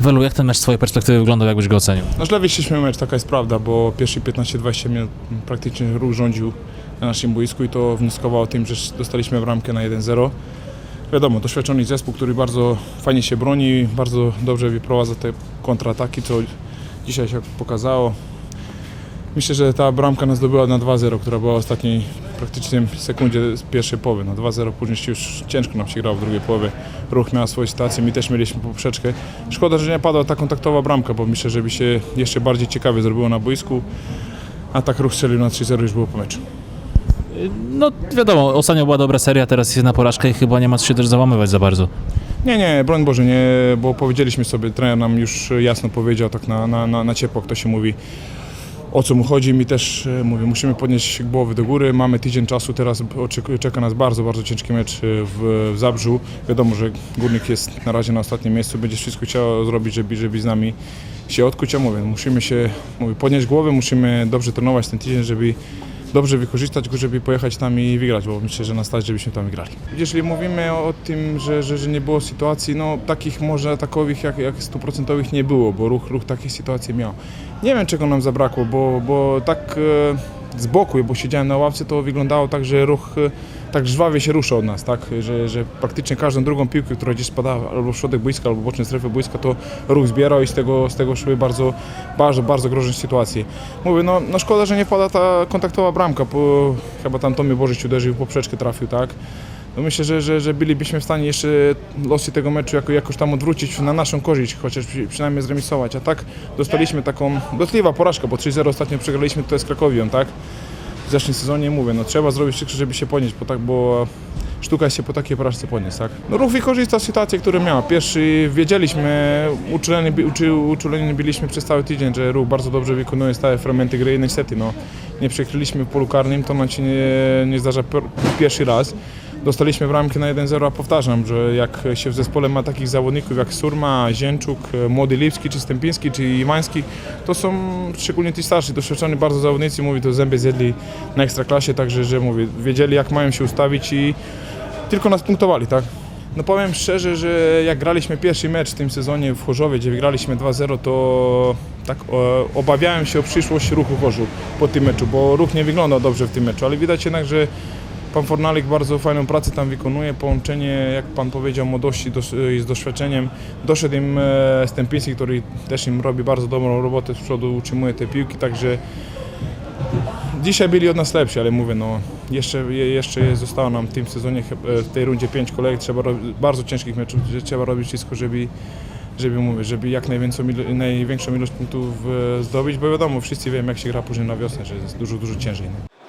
Welu, jak ten mecz z twojej perspektywy wyglądał, jakbyś go ocenił? No źle wyszliśmy mecz, taka jest prawda, bo pierwsze 15-20 minut praktycznie ruch rządził na naszym boisku i to wnioskowało tym, że dostaliśmy bramkę na 1-0. Wiadomo, doświadczony zespół, który bardzo fajnie się broni, bardzo dobrze wyprowadza te kontrataki, co dzisiaj się pokazało. Myślę, że ta bramka nas zdobyła na 2-0, która była ostatniej praktycznie sekundzie z pierwszej połowy. Na 2-0 później już ciężko nam się grało w drugiej połowie. Ruch miał swoje sytuacje, my też mieliśmy poprzeczkę. Szkoda, że nie padła ta kontaktowa bramka, bo myślę, że by się jeszcze bardziej ciekawie zrobiło na boisku. A tak ruch strzelił na 3-0 już było po meczu. No wiadomo, ostatnio była dobra seria, teraz jest na porażkę i chyba nie ma co się też załamywać za bardzo. Nie, nie, broń Boże, nie, bo powiedzieliśmy sobie, trener nam już jasno powiedział tak na, na, na, na ciepło, jak to się mówi, o co mu chodzi. Mi też e, mówię, musimy podnieść głowy do góry. Mamy tydzień czasu, teraz czeka nas bardzo, bardzo ciężki mecz e, w, w Zabrzu. Wiadomo, że Górnik jest na razie na ostatnim miejscu, będzie wszystko chciał zrobić, żeby, żeby z nami się odkuć. Mówię, musimy się mówię, podnieść głowę, musimy dobrze trenować ten tydzień, żeby dobrze wykorzystać go, żeby pojechać tam i wygrać, bo myślę, że na stać, żebyśmy tam wygrali. Jeżeli mówimy o tym, że, że, że nie było sytuacji, no takich może takowych jak, jak stuprocentowych nie było, bo ruch, ruch takie sytuacje miał. Nie wiem czego nam zabrakło, bo, bo tak e, z boku, bo siedziałem na ławce, to wyglądało tak, że ruch tak żwawie się rusza od nas, tak? Że, że praktycznie każdą drugą piłkę, która gdzieś spadała albo w środek boiska, albo w boczne strefy boiska, to ruch zbierał i z tego, z tego szły bardzo, bardzo, bardzo groźne sytuacje. Mówię, no, no szkoda, że nie wpada ta kontaktowa bramka, bo chyba tam Tomie Bożyć uderzył, w poprzeczkę trafił, tak? No myślę, że, że, że bylibyśmy w stanie jeszcze losy tego meczu jako, jakoś tam odwrócić na naszą korzyść, chociaż przy- przynajmniej zremisować. A tak dostaliśmy taką dotkliwa porażkę, bo 3-0 ostatnio przegraliśmy tutaj z Krakowią, tak? W zeszłym sezonie mówię, no trzeba zrobić wszystko, żeby się podnieść, bo tak, bo sztuka się po takiej porażce podnieść, tak? No ruch wykorzystał sytuację, którą miał. Pierwszy wiedzieliśmy, uczuleni, uczy, uczuleni byliśmy przez cały tydzień, że ruch bardzo dobrze wykonuje stałe fragmenty gry i niestety, no nie przekryliśmy w polu karnym, to nam się nie, nie zdarza pierwszy raz. Dostaliśmy bramkę na 1-0, a powtarzam, że jak się w zespole ma takich zawodników jak Surma, Zięczuk, Młody Lipski, czy Stępiński, czy Iwański, to są szczególnie ci starsi, doświadczeni bardzo zawodnicy, mówię, to zęby zjedli na ekstraklasie, także, że mówię, wiedzieli jak mają się ustawić i tylko nas punktowali, tak? No powiem szczerze, że jak graliśmy pierwszy mecz w tym sezonie w Chorzowie, gdzie wygraliśmy 2-0, to tak o, obawiałem się o przyszłość ruchu Chorzów po tym meczu, bo ruch nie wyglądał dobrze w tym meczu, ale widać jednak, że pan Fornalik bardzo fajną pracę tam wykonuje, połączenie, jak pan powiedział, młodości dos- z doświadczeniem. Doszedł im e, Stępiński, który też im robi bardzo dobrą robotę z przodu, utrzymuje te piłki, także Dzisiaj byli od nas lepsi, ale mówię, no jeszcze, je- jeszcze zostało nam w tym sezonie e, w tej rundzie pięć kolejek, trzeba robić bardzo ciężkich meczów, trzeba robić wszystko, żeby, żeby mówię, żeby jak największą, największą ilość punktów e, zdobyć, bo wiadomo, wszyscy wiemy jak się gra później na wiosnę, że jest dużo, dużo ciężej. Nie?